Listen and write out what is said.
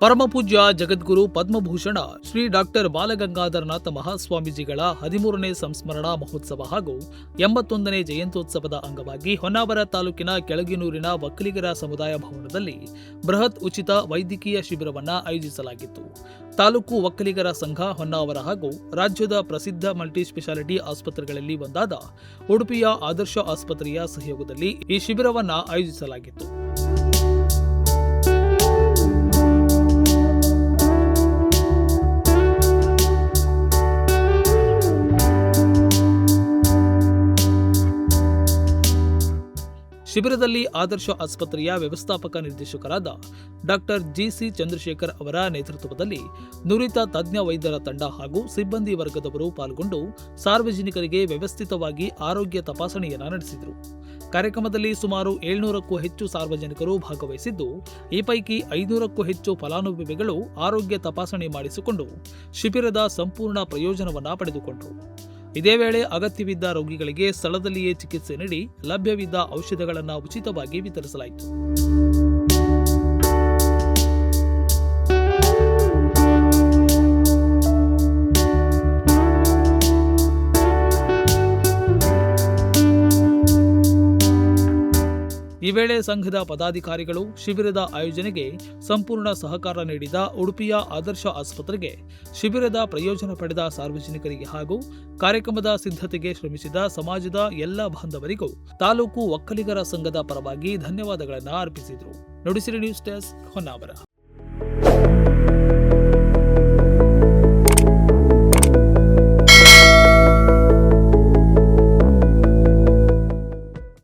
ಪರಮಪೂಜ್ಯ ಜಗದ್ಗುರು ಪದ್ಮಭೂಷಣ ಶ್ರೀ ಡಾಕ್ಟರ್ ಬಾಲಗಂಗಾಧರನಾಥ ಮಹಾಸ್ವಾಮೀಜಿಗಳ ಹದಿಮೂರನೇ ಸಂಸ್ಮರಣಾ ಮಹೋತ್ಸವ ಹಾಗೂ ಎಂಬತ್ತೊಂದನೇ ಜಯಂತ್ಯೋತ್ಸವದ ಅಂಗವಾಗಿ ಹೊನ್ನಾವರ ತಾಲೂಕಿನ ಕೆಳಗಿನೂರಿನ ಒಕ್ಕಲಿಗರ ಸಮುದಾಯ ಭವನದಲ್ಲಿ ಬೃಹತ್ ಉಚಿತ ವೈದ್ಯಕೀಯ ಶಿಬಿರವನ್ನು ಆಯೋಜಿಸಲಾಗಿತ್ತು. ತಾಲೂಕು ಒಕ್ಕಲಿಗರ ಸಂಘ ಹೊನ್ನಾವರ ಹಾಗೂ ರಾಜ್ಯದ ಪ್ರಸಿದ್ಧ ಮಲ್ಟಿ ಸ್ಪೆಷಾಲಿಟಿ ಆಸ್ಪತ್ರೆಗಳಲ್ಲಿ ಒಂದಾದ ಉಡುಪಿಯ ಆದರ್ಶ ಆಸ್ಪತ್ರೆಯ ಸಹಯೋಗದಲ್ಲಿ ಈ ಶಿಬಿರವನ್ನು ಆಯೋಜಿಸಲಾಗಿತ್ತು. ಶಿಬಿರದಲ್ಲಿ ಆದರ್ಶ ಆಸ್ಪತ್ರೆಯ ವ್ಯವಸ್ಥಾಪಕ ನಿರ್ದೇಶಕರಾದ ಡಾಕ್ಟರ್ ಜಿಸಿ ಚಂದ್ರಶೇಖರ್ ಅವರ ನೇತೃತ್ವದಲ್ಲಿ ನುರಿತ ತಜ್ಞ ವೈದ್ಯರ ತಂಡ ಹಾಗೂ ಸಿಬ್ಬಂದಿ ವರ್ಗದವರು ಪಾಲ್ಗೊಂಡು ಸಾರ್ವಜನಿಕರಿಗೆ ವ್ಯವಸ್ಥಿತವಾಗಿ ಆರೋಗ್ಯ ತಪಾಸಣೆಯನ್ನ ನಡೆಸಿದರು. ಕಾರ್ಯಕ್ರಮದಲ್ಲಿ ಸುಮಾರು ಏಳ್ನೂರಕ್ಕೂ ಹೆಚ್ಚು ಸಾರ್ವಜನಿಕರು ಭಾಗವಹಿಸಿದ್ದು, ಈ ಪೈಕಿ ಐನೂರಕ್ಕೂ ಹೆಚ್ಚು ಫಲಾನುಭವಿಗಳು ಆರೋಗ್ಯ ತಪಾಸಣೆ ಮಾಡಿಸಿಕೊಂಡು ಶಿಬಿರದ ಸಂಪೂರ್ಣ ಪ್ರಯೋಜನವನ್ನು ಪಡೆದುಕೊಂಡರು. ಇದೇ ವೇಳೆ ಅಗತ್ಯವಿದ್ದ ರೋಗಿಗಳಿಗೆ ಸ್ಥಳದಲ್ಲಿಯೇ ಚಿಕಿತ್ಸೆ ನೀಡಿ ಲಭ್ಯವಿದ್ದ ಔಷಧಗಳನ್ನು ಉಚಿತವಾಗಿ ವಿತರಿಸಲಾಯಿತು. ಈ ವೇಳೆ ಸಂಘದ ಪದಾಧಿಕಾರಿಗಳು ಶಿಬಿರದ ಆಯೋಜನೆಗೆ ಸಂಪೂರ್ಣ ಸಹಕಾರ ನೀಡಿದ ಉಡುಪಿಯ ಆದರ್ಶ ಆಸ್ಪತ್ರೆಗೆ ಶಿಬಿರದ ಪ್ರಯೋಜನ ಪಡೆದ ಸಾರ್ವಜನಿಕರಿಗೆ ಹಾಗೂ ಕಾರ್ಯಕ್ರಮದ ಸಿದ್ಧತೆಗೆ ಶ್ರಮಿಸಿದ ಸಮಾಜದ ಎಲ್ಲ ಬಾಂಧವರಿಗೂ ತಾಲೂಕು ಒಕ್ಕಲಿಗರ ಸಂಘದ ಪರವಾಗಿ ಧನ್ಯವಾದಗಳನ್ನು ಅರ್ಪಿಸಿದರು. Nudisiri news desk Honnavar.